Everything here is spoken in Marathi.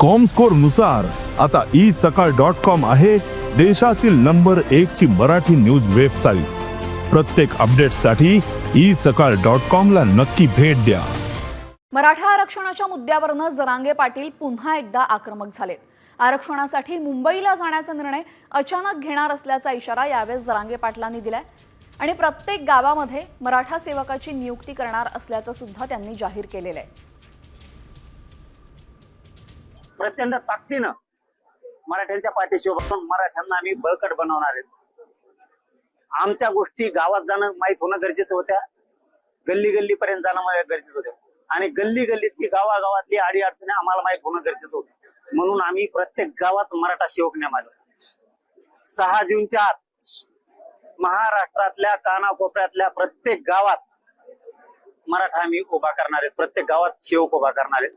कॉमस्कोरनुसार आता ई सकाळ डॉट कॉम आहे देशातील नंबर एक ची मराठी न्यूज वेबसाईट प्रत्येक अपडेटसाठी ई सकाळ डॉट कॉम ला नक्की भेट द्या. मराठा आरक्षणाच्या मुद्द्यावरनं जरांगे पाटील पुन्हा एकदा आक्रमक झालेत. आरक्षणासाठी मुंबईला जाण्याचा निर्णय अचानक घेणार असल्याचा इशारा यावेळेस जरांगे पाटलांनी दिलाय. आणि प्रत्येक गावामध्ये मराठा सेवकाची नियुक्ती करणार असल्याचं सुद्धा त्यांनी जाहीर केलेलं आहे. प्रचंड ताकदीनं मराठ्यांच्या पाठीशी बसून मराठ्यांना आम्ही बळकट बनवणार आहेत. आमच्या गोष्टी गावात जाणं माहीत होणं गरजेचं होत्या. गल्ली गल्ली पर्यंत जाणं गरजेचं होतं. आणि गल्ली गल्लीतली गावागावातली आडी अडचणी आम्हाला माहीत होणं गरजेचं होतं. म्हणून आम्ही प्रत्येक गावात मराठा सेवक नेमालो सहा जूनच्या आत महाराष्ट्रातल्या कानाकोपऱ्यातल्या प्रत्येक गावात मराठा आम्ही उभा करणार आहेत. प्रत्येक गावात सेवक उभा करणार आहेत.